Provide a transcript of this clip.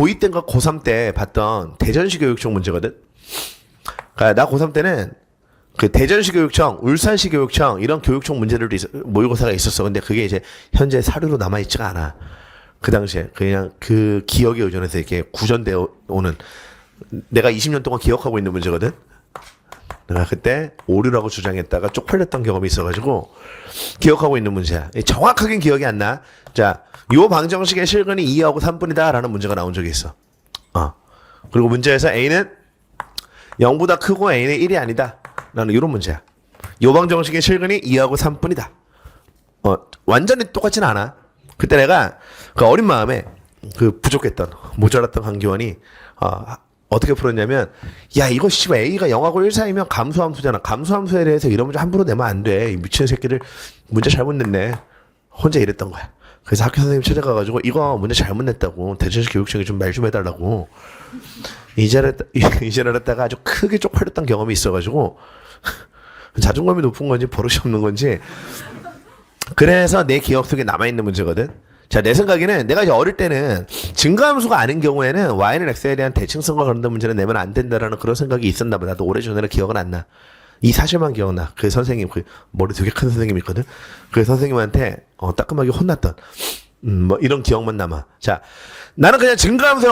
고2 때인가 고3 때 봤던 대전시 교육청 문제거든. 그러니까 나 고3 때는 그 대전시 교육청, 울산시 교육청 이런 교육청 문제들도 있, 모의고사가 있었어. 근데 그게 이제 현재 사료로 남아 있지가 않아. 그 당시에 그냥 그 기억에 의존해서 이렇게 구전되어 오는 내가 20년 동안 기억하고 있는 문제거든. 내가 그때 오류라고 주장했다가 쪽팔렸던 경험이 있어가지고 기억하고 있는 문제야. 정확하게 기억이 안 나. 자, 요 방정식의 실근이 2하고 3분이다라는 문제가 나온 적이 있어. 어. 그리고 문제에서 A는 0보다 크고 A는 1이 아니다. 라는 이런 문제야. 요 방정식의 실근이 2하고 3분이다. 어, 완전히 똑같진 않아. 그때 내가 그 어린 마음에 그 부족했던, 모자랐던 강기원이, 어, 어떻게 풀었냐면, 야, 이거 씨발 A가 0하고 1 사이면 감수함수잖아. 감수함수에 대해서 이런 문제 함부로 내면 안 돼. 이 미친 새끼들 문제 잘못 냈네. 혼자 이랬던 거야. 그래서 학교 선생님 찾아가가지고, 이거 문제 잘못 냈다고. 대전시 교육청에 좀 말 좀 해달라고. 이자를, 이자를 했다가 아주 크게 쪽팔렸던 경험이 있어가지고, 자존감이 높은 건지 버릇이 없는 건지, 그래서 내 기억 속에 남아있는 문제거든. 자, 내 생각에는 내가 이제 어릴 때는 증가함수가 아닌 경우에는 y는 x에 대한 대칭성과 관련된 문제는 내면 안 된다라는 그런 생각이 있었나 봐. 나도 오래전에는 기억은 안 나. 이 사실만 기억나. 그 선생님, 그 머리 되게 큰 선생님이 있거든. 그 선생님한테 어, 따끔하게 혼났던 음, 뭐 이런 기억만 남아. 자, 나는 그냥 증가함수와